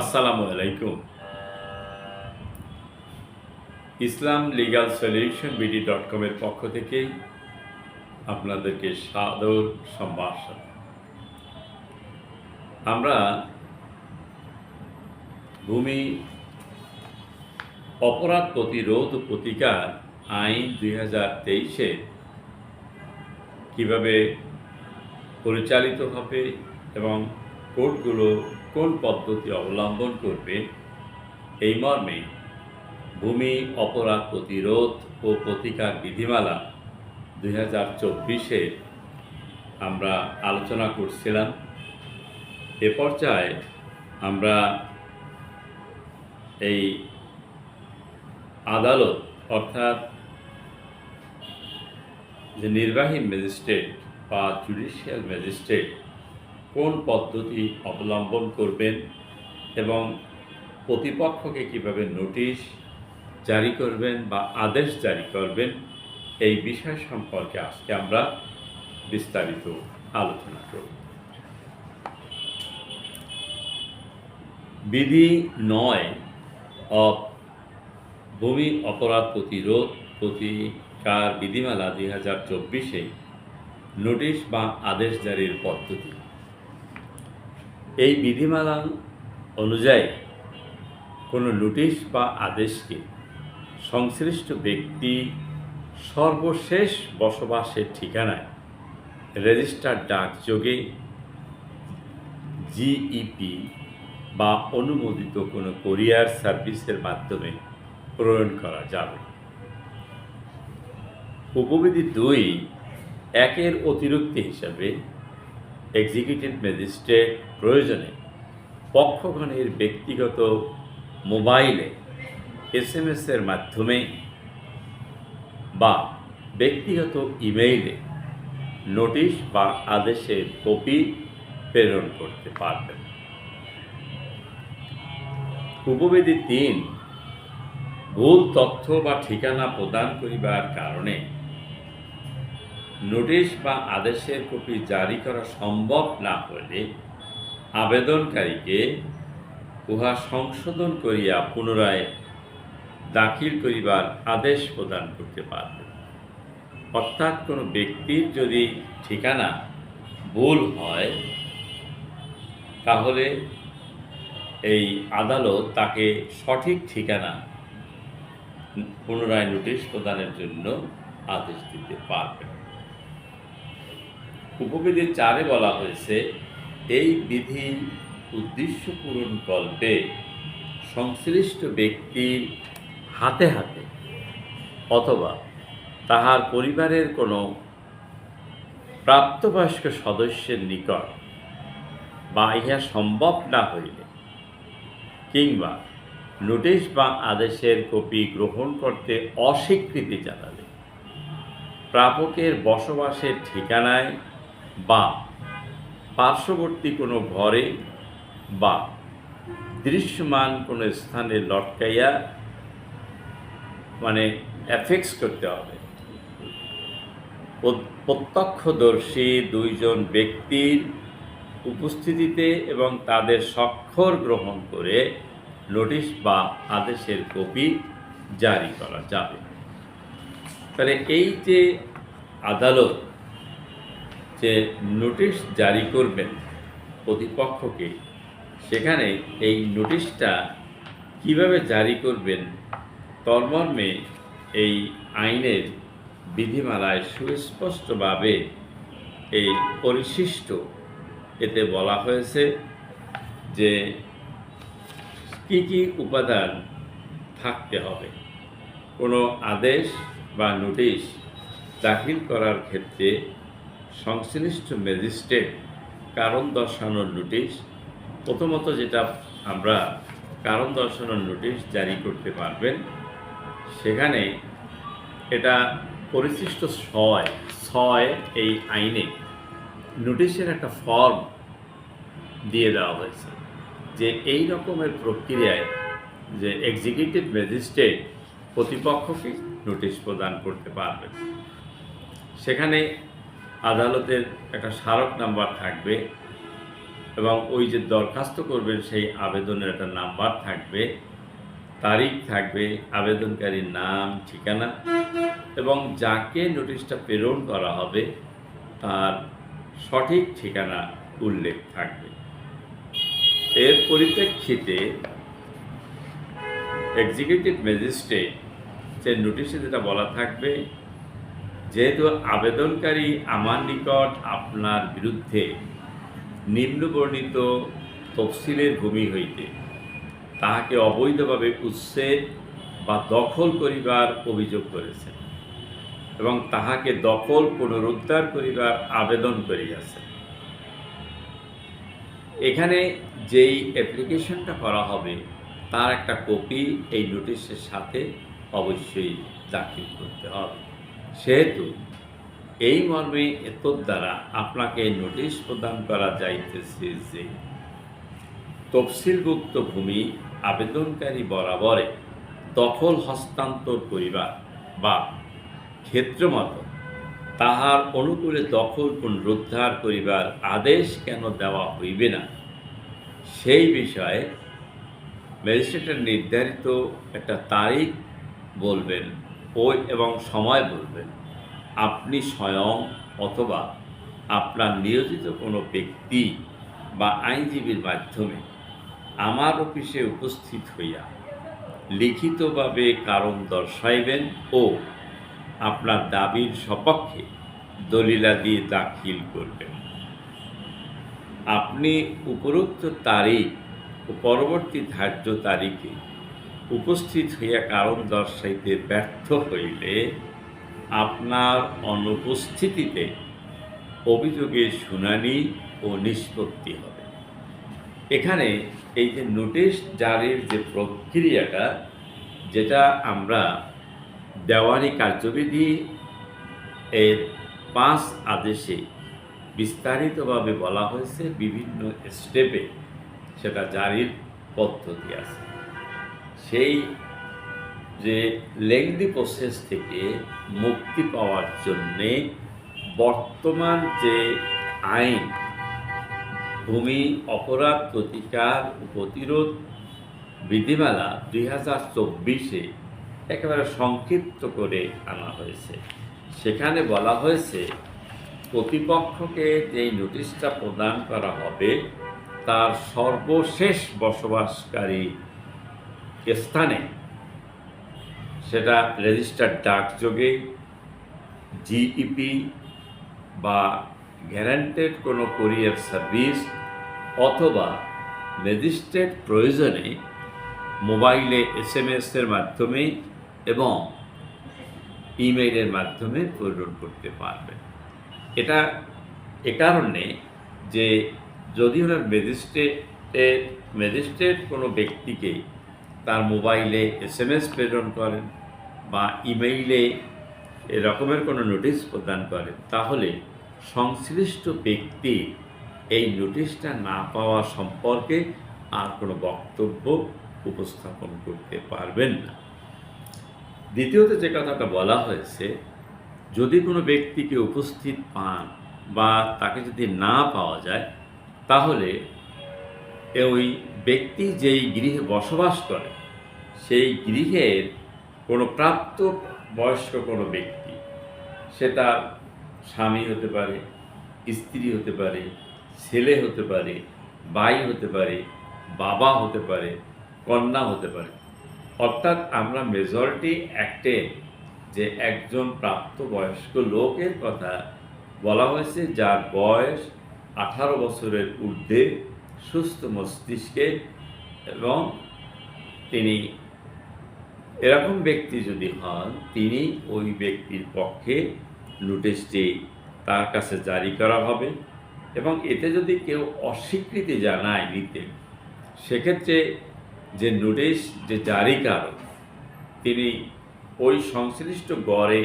আসসালামু আলাইকুম। Islam legal solution BD dot কমের পক্ষ থেকেই আপনাদেরকে সাদর সম্ভাষণ। আমরা ভূমি অপরাধ প্রতিরোধ প্রতিকার আইন দুই হাজার তেইশে কীভাবে পরিচালিত হবে এবং কোর্টগুলো কোন পদ্ধতি অবলম্বন করবে? এই মর্মে ভূমি অপরাধ প্রতিরোধ ও প্রতিকার বিধিমালা দুই হাজার চব্বিশে আমরা আলোচনা করছিলাম। এ পর্যায়ে আমরা এই আদালত, অর্থাৎ যে নির্বাহী ম্যাজিস্ট্রেট বা জুডিশিয়াল ম্যাজিস্ট্রেট কোন পদ্ধতি অবলম্বন করবেন এবং প্রতিপক্ষকে কীভাবে নোটিশ জারি করবেন বা আদেশ জারি করবেন, এই বিষয় সম্পর্কে আজকে আমরা বিস্তারিত আলোচনা করব। বিধি নয় অফ ভূমি অপরাধ প্রতিরোধ প্রতিকার বিধিমালা দুই হাজার চব্বিশে নোটিশ বা আদেশ জারির পদ্ধতি। এই বিধিমালা অনুযায়ী কোনো নোটিশ বা আদেশকে সংশ্লিষ্ট ব্যক্তি সর্বশেষ বসবাসের ঠিকানায় রেজিস্টার ডাকযোগে জিইপি বা অনুমোদিত কোনো কোরিয়ার সার্ভিসের মাধ্যমে প্রেরণ করা যাবে। উপবিধি দুই একের অতিরিক্ত হিসাবে এক্সিকিউটিভ ম্যাজিস্ট্রেট প্রয়োজনে পক্ষগণের ব্যক্তিগত মোবাইলে এস এম এর মাধ্যমে বা ব্যক্তিগত ইমেইলে নোটিশ বা আদেশের কপি প্রেরণ করতে পারবেন। উপবিধি তিন, ভুল তথ্য বা ঠিকানা প্রদান করিবার কারণে নোটিশ বা আদেশের কপি জারি করা সম্ভব না হলে আবেদনকারীকে উহা সংশোধন করিয়া পুনরায় দাখিল করিবার আদেশ প্রদান করতে পারবে। অর্থাৎ কোনো ব্যক্তির যদি ঠিকানা ভুল হয়, তাহলে এই আদালত তাকে সঠিক ঠিকানা পুনরায় নোটিশ প্রদানের জন্য আদেশ দিতে পারবে উপবিধি চারে বলা হয়েছে, এই বিধি উদ্দেশ্য পূরণ কল্পে সংশ্লিষ্ট ব্যক্তির হাতে হাতে অথবা তাহার পরিবারের কোনো প্রাপ্তবয়স্ক সদস্যের নিকট বা ইহা সম্ভব না হইলে কিংবা নোটিশ বা আদেশের কপি গ্রহণ করতে অস্বীকৃতি জানালে, প্রাপকের বসবাসের ঠিকানায় বা পার্শ্ববর্তী কোনো ঘরে বা দৃশ্যমান কোনো স্থানে লটকাইয়া মানে অ্যাফেক্স করতে হবে। প্রত্যক্ষদর্শী দুইজন ব্যক্তির উপস্থিতিতে এবং তাদের স্বাক্ষর গ্রহণ করে নোটিশ বা আদেশের কপি জারি করা যাবে। তাহলে এই যে আদালত যে নোটিশ জারি করবেন প্রতিপক্ষকে সেখানে এই নোটিশটা কীভাবে জারি করবেন? তন্মর্মে এই আইনের বিধিমালায় সুস্পষ্টভাবে এই পরিশিষ্ট এতে বলা হয়েছে যে কি কি উপাদান থাকতে হবে। কোনো আদেশ বা নোটিশ দাখিল করার ক্ষেত্রে সংশ্লিষ্ট ম্যাজিস্ট্রেট কারণ দর্শানোর নোটিশ, প্রথমত যেটা আমরা কারণ দর্শানোর নোটিশ জারি করতে পারবেন, সেখানে এটা পরিশিষ্ট ছয় ছয় এই আইনে নোটিশের একটা ফর্ম দিয়ে দেওয়া হয়েছে যে এই রকমের প্রক্রিয়ায় যে এক্সিকিউটিভ ম্যাজিস্ট্রেট প্রতিপক্ষকে নোটিশ প্রদান করতে পারবেন। সেখানে আদালতের একটা স্মারক নাম্বার থাকবে এবং ওই যে দরখাস্ত করবেন সেই আবেদনের একটা নাম্বার থাকবে, তারিখ থাকবে, আবেদনকারীর নাম, ঠিকানা এবং যাকে নোটিশটা প্রেরণ করা হবে তার সঠিক ঠিকানা উল্লেখ থাকবে। এর পরিপ্রেক্ষিতে এক্সিকিউটিভ ম্যাজিস্ট্রেট যে নোটিশে যেটা বলা থাকবে যেহেতু আবেদনকারী আমার নিকট আপনার বিরুদ্ধে নিম্নবর্ণিত তফসিলের ভূমি হইতে তাহাকে অবৈধভাবে উচ্ছেদ বা দখল করিবার অভিযোগ করেছেন এবং তাহাকে দখল পুনরুদ্ধার করিবার আবেদন করিয়াছেন। এখানে যেই অ্যাপ্লিকেশনটা করা হবে, তার একটা কপি এই নোটিশের সাথে অবশ্যই দাখিল করতে হবে। সেহেতু এই মর্মে এত দ্বারা আপনাকে নোটিশ প্রদান করা যাইতেছে যে তফসিলভুক্ত ভূমি আবেদনকারী বরাবরে দখল হস্তান্তর করিবার বা ক্ষেত্রমত তাহার অনুকূলে দখল পুনরুদ্ধার করিবার আদেশ কেন দেওয়া হইবে না? সেই বিষয়ে ম্যাজিস্ট্রেটের নির্ধারিত একটা তারিখ বলবেন। ওই এবং সময় বলবেন, আপনি স্বয়ং অথবা আপনার নিয়োজিত কোনো ব্যক্তি বা আইনজীবীর মাধ্যমে আমার অফিসে উপস্থিত হইয়া লিখিতভাবে কারণ দর্শাইবেন ও আপনার দাবির সপক্ষে দলিলাদি দাখিল করবেন। আপনি উপরোক্ত তারিখ ও পরবর্তী ধার্য তারিখে উপস্থিত হইয়া কারণ দর্শাইতে ব্যর্থ হইলে আপনার অনুপস্থিতিতে অভিযোগের শুনানি ও নিষ্পত্তি হবে। এখানে এই যে নোটিশ জারির যে প্রক্রিয়াটা, যেটা আমরা দেওয়ানি কার্যবিধি এর পাঁচ আদেশে বিস্তারিতভাবে বলা হয়েছে, বিভিন্ন স্টেপে সেটা জারির পদ্ধতি আছে। সেই যে লেংদি প্রসেস থেকে মুক্তি পাওয়ার জন্যে বর্তমান যে আইন, ভূমি অপরাধ প্রতিকার প্রতিরোধ বিধিমালা দুই হাজার চব্বিশে একেবারে সংক্ষিপ্ত করে আনা হয়েছে। সেখানে বলা হয়েছে, প্রতিপক্ষকে যেই নোটিশটা প্রদান করা হবে, তার সর্বশেষ বসবাসকারী স্থানে? সেটা রেজিস্টার্ড ডাকযোগে জিইপি বা গ্যারান্টেড কোনো কোরিয়ার সার্ভিস অথবা ম্যাজিস্ট্রেট প্রয়োজনে মোবাইলে এস এম এর মাধ্যমে এবং ইমেইলের মাধ্যমে প্রেরণ করতে পারবেন এটা এ কারণে যে যদি ওনার ম্যাজিস্ট্রেটের ম্যাজিস্ট্রেট কোনো ব্যক্তিকে তার মোবাইলে এস এম এস প্রেরণ করেন বা ইমেইলে এরকমের কোনো নোটিশ প্রদান করেন, তাহলে সংশ্লিষ্ট ব্যক্তি এই নোটিশটা না পাওয়া সম্পর্কে আর কোনো বক্তব্য উপস্থাপন করতে পারবেন না। দ্বিতীয়ত যে কথাটা বলা হয়েছে, যদি কোনো ব্যক্তিকে উপস্থিত পান বা তাকে যদি না পাওয়া যায়, তাহলে ওই ব্যক্তি যেই গৃহে বসবাস করে সেই গৃহের কোনো প্রাপ্ত বয়স্ক কোনো ব্যক্তি, সে তার স্বামী হতে পারে, স্ত্রী হতে পারে, ছেলে হতে পারে, ভাই হতে পারে, বাবা হতে পারে, কন্যা হতে পারে। অর্থাৎ আমরা মেজরিটি অ্যাক্টে যে একজন প্রাপ্তবয়স্ক লোকের কথা বলা হয়েছে, যার বয়স আঠারো বছরের ঊর্ধ্বে সুস্থ মস্তিষ্কে এবং তিনি এরকম ব্যক্তি যদি হন, তিনি ওই ব্যক্তির পক্ষে নোটিশটি তার কাছে জারি করা হবে এবং এতে যদি কেউ অস্বীকৃতি জানায় নিতে, সেক্ষেত্রে যে নোটিশ যে জারিকারক, তিনি ওই সংশ্লিষ্ট গড়ে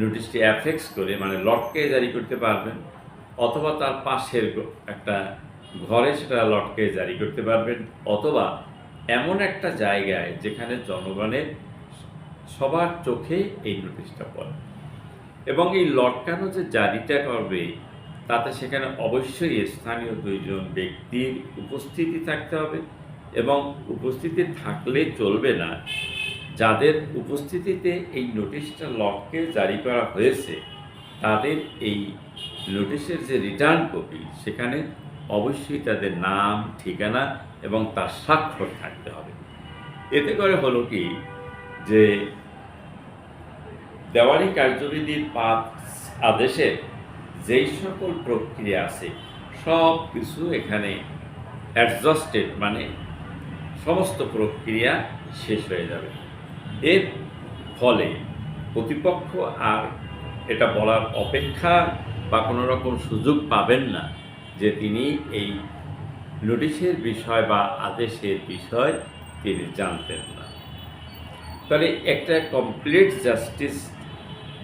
নোটিশটি অ্যাফেক্স করে মানে লটকে জারি করতে পারবেন, অথবা তার পাশের একটা ঘরে সেটা লটকে জারি করতে পারবেন, অথবা এমন একটা জায়গায় যেখানে জনগণের সবার চোখে এই নোটিশটা পড়ে। এবং এই লটকানো যে জারিটা করবে, তাতে সেখানে অবশ্যই স্থানীয় দুইজন ব্যক্তির উপস্থিতি থাকতে হবে এবং উপস্থিতি থাকলে চলবে না। যাদের উপস্থিতিতে এই নোটিশটা লককে জারি করা হয়েছে, তাদের এই নোটিশের যে রিটার্ন কপি, সেখানে অবশ্যই তাদের নাম, ঠিকানা এবং তার স্বাক্ষর থাকতে হবে। এতে করে হলো কি যে দেওয়ানি কার্যবিধির পাঁচ আদেশের যেই সকল প্রক্রিয়া আছে, সব কিছু এখানে অ্যাডজাস্টেড মানে সমস্ত প্রক্রিয়া শেষ হয়ে যাবে। এর ফলে প্রতিপক্ষ আর এটা বলার অপেক্ষা বা কোনো রকম সুযোগ পাবেন না। যে তিনি এই নোটিশের বিষয় বা আদেশের বিষয় তিনি জানতেন না। তাহলে একটা কমপ্লিট জাস্টিস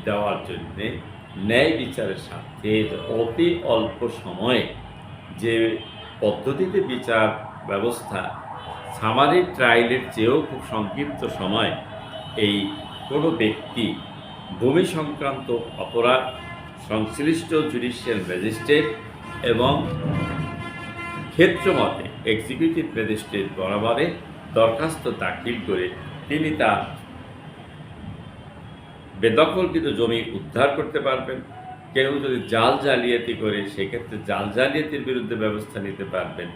দেওয়ার জন্যে ন্যায় বিচারের সাথে অতি অল্প সময়ে যে পদ্ধতিতে বিচার ব্যবস্থা সামারি ট্রায়ালের চেয়েও খুব সংক্ষিপ্ত সময় এই কোনো ব্যক্তি ভূমি সংক্রান্ত অপরাধ, সংশ্লিষ্ট জুডিশিয়াল ম্যাজিস্ট্রেট এবং ক্ষেত্রমতে এক্সিকিউটিভ ম্যাজিস্ট্রেট বরাবরে দরখাস্ত দাখিল করে তিনি তার বেদখলকৃত জমি উদ্ধার করতে পারবেন। কেউ যদি জাল জালিয়াতি করে, সেক্ষেত্রে জাল জালিয়াতির বিরুদ্ধে ব্যবস্থা নিতে পারবেন।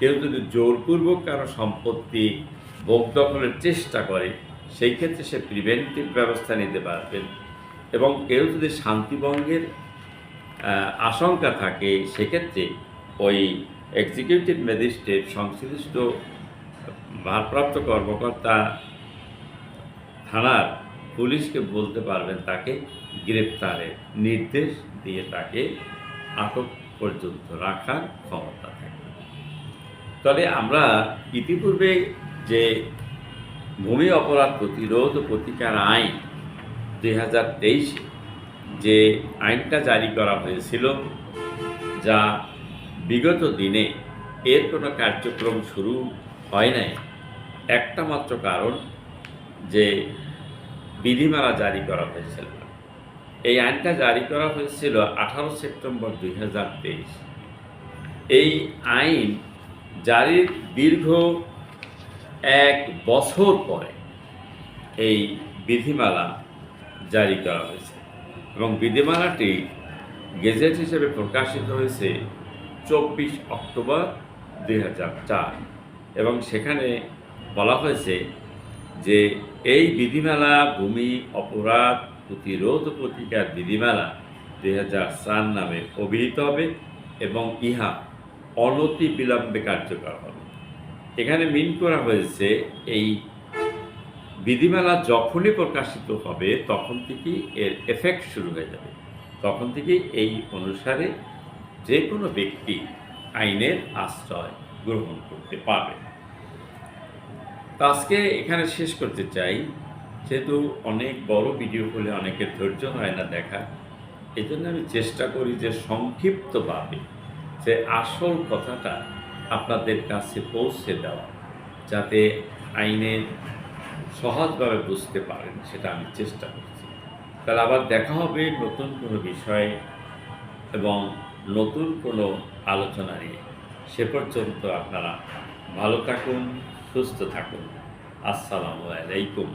কেউ যদি জোরপূর্বক কারও সম্পত্তি ভোগ দখলের চেষ্টা করে, সেই ক্ষেত্রে সে প্রিভেন্টিভ ব্যবস্থা নিতে পারবেন। এবং কেউ যদি শান্তিভঙ্গের আশঙ্কা থাকে, সেক্ষেত্রে ওই এক্সিকিউটিভ ম্যাজিস্ট্রেট সংশ্লিষ্ট ভারপ্রাপ্ত কর্মকর্তা থানার পুলিশকে বলতে পারবেন, তাকে গ্রেপ্তারের নির্দেশ দিয়ে তাকে আটক পর্যন্ত রাখার ক্ষমতা থাকে। তবে আমরা ইতিপূর্বে যে ভূমি অপরাধ প্রতিরোধ প্রতিকার আইন দুই হাজার তেইশে যে আইনটা জারি করা হয়েছিল, যা বিগত দিনে এর কোনো কার্যক্রম শুরু হয় নাই। একটা মাত্র কারণ যে বিধিমালা জারি করা হয়েছিল। এই আইনটা জারি করা হয়েছিল আঠারো সেপ্টেম্বর দুই হাজার তেইশ। এই আইন জারির দীর্ঘ এক বছর পরে এই বিধিমালা জারি করা হয়েছে। এবং বিধিমালাটি গেজেট হিসেবে প্রকাশিত হয়েছে চব্বিশ অক্টোবর দুই হাজার চার। এবং সেখানে বলা হয়েছে যে এই বিধিমালা ভূমি অপরাধ প্রতিরোধ প্রতিকার বিধিমালা দুই হাজার চার নামে অভিহিত হবে এবং ইহা অনতি বিলম্বে কার্যকর হবে। এখানে মিন করা হয়েছে এই বিধিমালা যখনই প্রকাশিত হবে, তখন থেকেই এর এফেক্ট শুরু হয়ে যাবে। তখন থেকে এই অনুসারে যে কোনো ব্যক্তি আইনের আশ্রয় গ্রহণ করতে পারবে। আজকে এখানে শেষ করতে চাই। যেহেতু অনেক বড় ভিডিও হলে অনেকের ধৈর্য হয় না দেখা এই জন্য আমি চেষ্টা করি যে সংক্ষিপ্তভাবে যে আসল কথাটা আপনাদের কাছে পৌঁছে দেওয়া, যাতে আইনের সহজভাবে বুঝতে পারেন, সেটা আমি চেষ্টা করছি। তাহলে আবার দেখা হবে নতুন কোনো বিষয়ে এবং নতুন কোনো আলোচনা নিয়ে। সে পর্যন্ত আপনারা ভালো থাকুন, সুস্থ থাকুন। আসসালামু আলাইকুম।